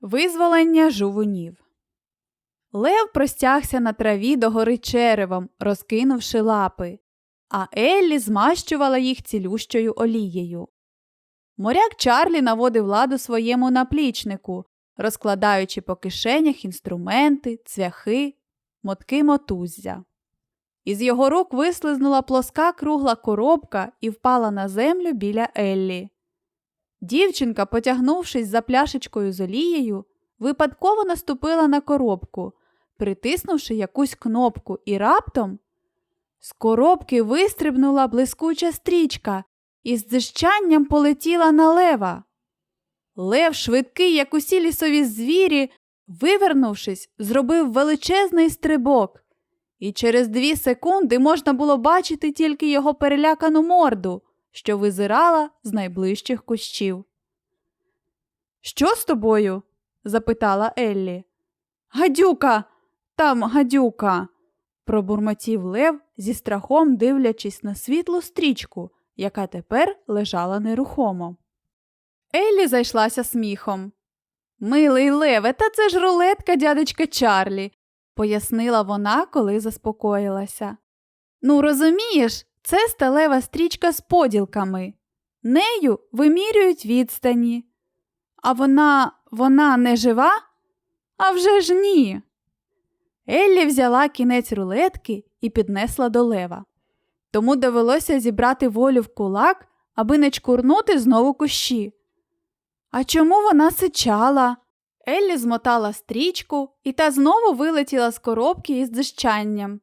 Визволення жувунів. Лев простягся на траві догори черевом, розкинувши лапи, а Еллі змащувала їх цілющою олією. Моряк Чарлі наводив ладу своєму наплічнику, розкладаючи по кишенях інструменти, цвяхи, мотки мотуззя. Із його рук вислизнула плоска кругла коробка і впала на землю біля Еллі. Дівчинка, потягнувшись за пляшечкою з олією, випадково наступила на коробку, притиснувши якусь кнопку, і раптом з коробки вистрибнула блискуча стрічка і з дзижчанням полетіла на лева. Лев, швидкий, як усі лісові звірі, вивернувшись, зробив величезний стрибок, і через дві секунди можна було бачити тільки його перелякану морду, що визирала з найближчих кущів. Що з тобою? запитала Еллі. Гадюка, там гадюка, пробурмотів Лев зі страхом дивлячись на світлу стрічку, яка тепер лежала нерухомо. Еллі зайшлася сміхом. Милий Леве, та це ж рулетка дядечка Чарлі, пояснила вона, коли заспокоїлася. Ну, розумієш, це сталева стрічка з поділками. Нею вимірюють відстані. А вона, вона не жива? А вже ж ні. Еллі взяла кінець рулетки і піднесла до лева. Тому довелося зібрати волю в кулак, аби не чкурнути знову кущі. А чому вона сичала? Еллі змотала стрічку, і та знову вилетіла з коробки із дзищанням.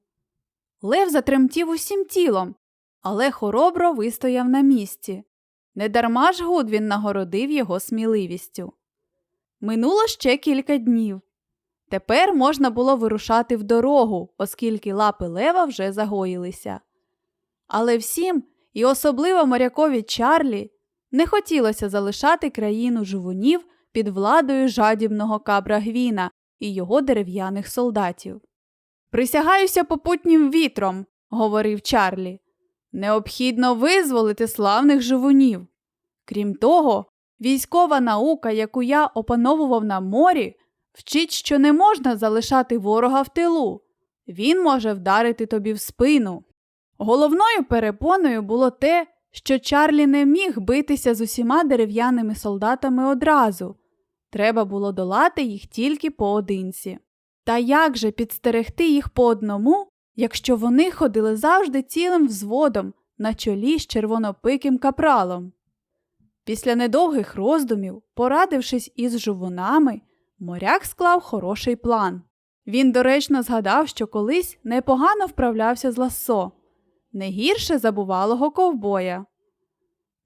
Лев затремтів усім тілом, але хоробро вистояв на місці. Недарма ж Гудвін нагородив його сміливістю. Минуло ще кілька днів. Тепер можна було вирушати в дорогу, оскільки лапи лева вже загоїлися. Але всім, і особливо морякові Чарлі, не хотілося залишати країну жувунів під владою жадібного кабра Гвіна і його дерев'яних солдатів. Присягаюся попутнім вітром, говорив Чарлі. Необхідно визволити славних живунів. Крім того, військова наука, яку я опановував на морі, вчить, що не можна залишати ворога в тилу. Він може вдарити тобі в спину. Головною перепоною було те, що Чарлі не міг битися з усіма дерев'яними солдатами одразу. Треба було долати їх тільки поодинці. Та як же підстерегти їх по одному, якщо вони ходили завжди цілим взводом на чолі з червонопиким капралом? Після недовгих роздумів, порадившись із жувунами, моряк склав хороший план. Він доречно згадав, що колись непогано вправлявся з лассо, не гірше забувалого ковбоя.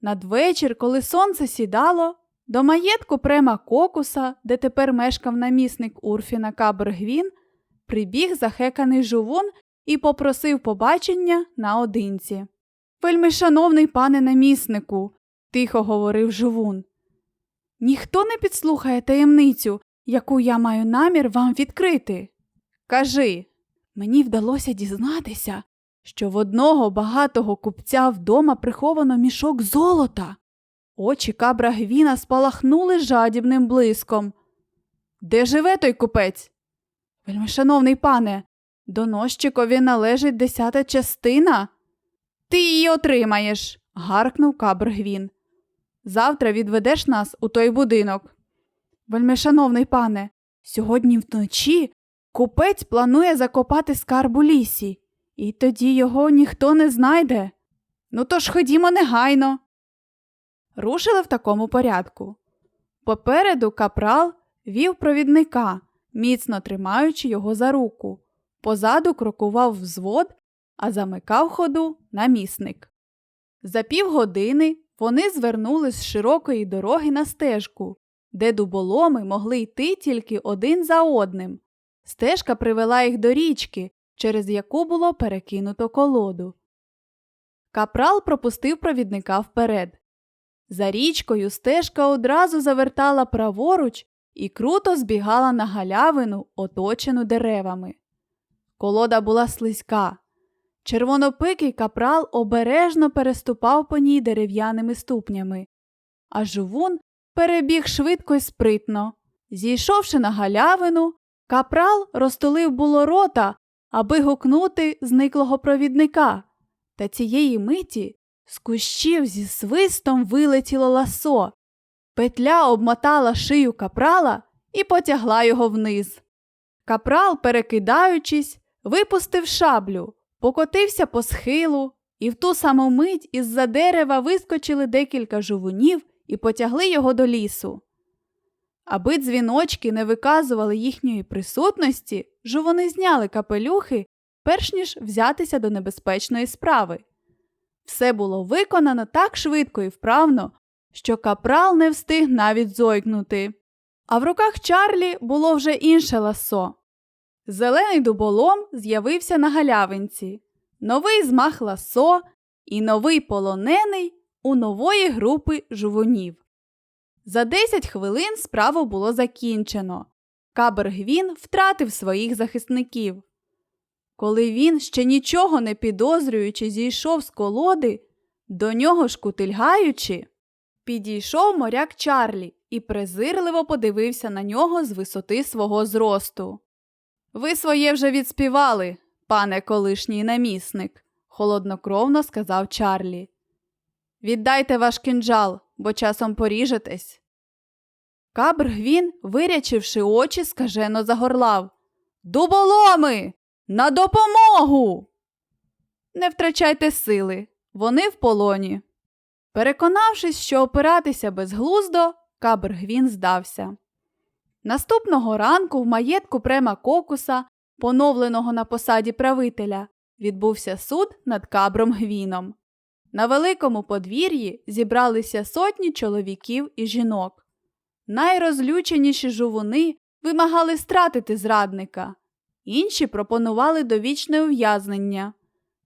Надвечір, коли сонце сідало, до маєтку према Кокуса, де тепер мешкав намісник Урфіна Кабергвін, прибіг захеканий жувун і попросив побачення наодинці. Вельми шановний пане наміснику, тихо говорив жувун. Ніхто не підслухає таємницю, яку я маю намір вам відкрити. Кажи, мені вдалося дізнатися, що в одного багатого купця вдома приховано мішок золота. Очі кабра Гвіна спалахнули жадібним блиском. Де живе той купець? Вельмишановний пане, доносчикові належить десята частина. Ти її отримаєш, гаркнув кабр Гвін. Завтра відведеш нас у той будинок. Вельмишановний пане, сьогодні вночі купець планує закопати скарб у лісі, і тоді його ніхто не знайде. Ну то ж ходімо негайно. Рушили в такому порядку. Попереду капрал вів провідника, міцно тримаючи його за руку. Позаду крокував взвод, а замикав ходу намісник. За півгодини вони звернули з широкої дороги на стежку, де дуболоми могли йти тільки один за одним. Стежка привела їх до річки, через яку було перекинуто колоду. Капрал пропустив провідника вперед. За річкою стежка одразу завертала праворуч і круто збігала на галявину, оточену деревами. Колода була слизька. Червонопикий капрал обережно переступав по ній дерев'яними ступнями, а жувун перебіг швидко й спритно. Зійшовши на галявину, капрал розтулив було рота, аби гукнути зниклого провідника. Та цієї миті з кущів зі свистом вилетіло ласо. Петля обмотала шию капрала і потягла його вниз. Капрал, перекидаючись, випустив шаблю, покотився по схилу, і в ту саму мить із-за дерева вискочили декілька жувунів і потягли його до лісу. Аби дзвіночки не виказували їхньої присутності, жувуни зняли капелюхи, перш ніж взятися до небезпечної справи. Все було виконано так швидко і вправно, що капрал не встиг навіть зойкнути. А в руках Чарлі було вже інше ласо. Зелений дуболом з'явився на галявинці, новий змах ласо і новий полонений у нової групи жувунів. За 10 хвилин справу було закінчено. Кабергвін втратив своїх захисників. Коли він, ще нічого не підозрюючи, зійшов з колоди, до нього шкутильгаючи, підійшов моряк Чарлі і презирливо подивився на нього з висоти свого зросту. Ви своє вже відспівали, пане колишній намісник, холоднокровно сказав Чарлі. Віддайте ваш кинджал, бо часом поріжетесь. Кабргвін, вирячивши очі, скажено загорлав. Дуболоми! На допомогу! Не втрачайте сили, вони в полоні. Переконавшись, що опиратися безглуздо, Кабргвін здався. Наступного ранку в маєтку према Кокуса, поновленого на посаді правителя, відбувся суд над Кабром Гвіном. На великому подвір'ї зібралися сотні чоловіків і жінок. Найрозлюченіші жувуни вимагали стратити зрадника, інші пропонували довічне ув'язнення.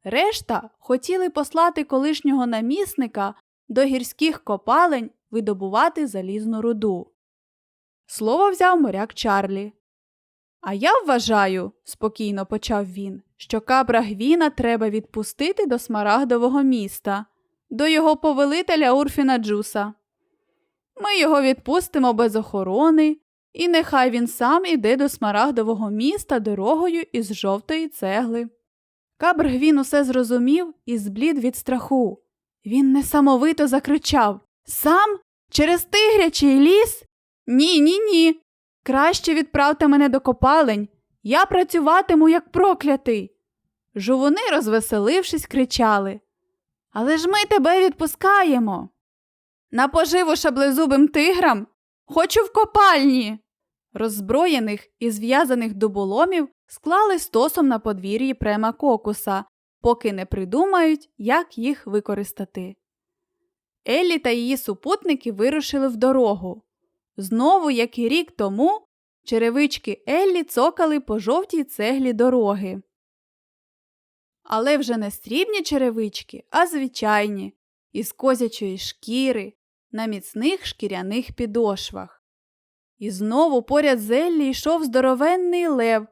Решта хотіли послати колишнього намісника до гірських копалень видобувати залізну руду. Слово взяв моряк Чарлі. А я вважаю, спокійно почав він, що кабра Гвіна треба відпустити до смарагдового міста, до його повелителя Урфіна Джуса. Ми його відпустимо без охорони, і нехай він сам іде до смарагдового міста дорогою із жовтої цегли. Кабр Гвін усе зрозумів і зблід від страху. Він несамовито закричав Сам? Через тигрячий ліс? Ні, ні, ні. Краще відправте мене до копалень. Я працюватиму, як проклятий. Жувуни, розвеселившись, кричали. Але ж ми тебе відпускаємо. На поживу шаблезубим тиграм хочу в копальні. Роззброєних і зв'язаних дуболомів склали стосом на подвір'ї према кокуса, поки не придумають, як їх використати. Еллі та її супутники вирушили в дорогу. Знову, як і рік тому, черевички Еллі цокали по жовтій цеглі дороги. Але вже не срібні черевички, а звичайні, із козячої шкіри, на міцних шкіряних підошвах. І знову поряд з Еллі йшов здоровенний лев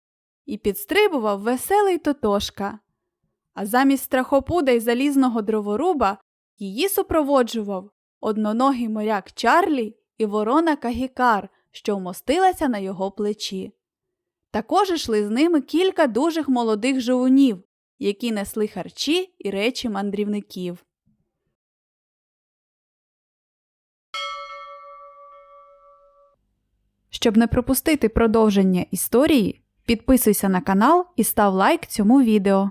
і підстрибував веселий тотошка. А замість страхопуда й залізного дроворуба її супроводжував одноногий моряк Чарлі і ворона Кагікар, що вмостилася на його плечі. Також йшли з ними кілька дужих молодих жовунів, які несли харчі і речі мандрівників. Щоб не пропустити продовження історії, підписуйся на канал і став лайк цьому відео.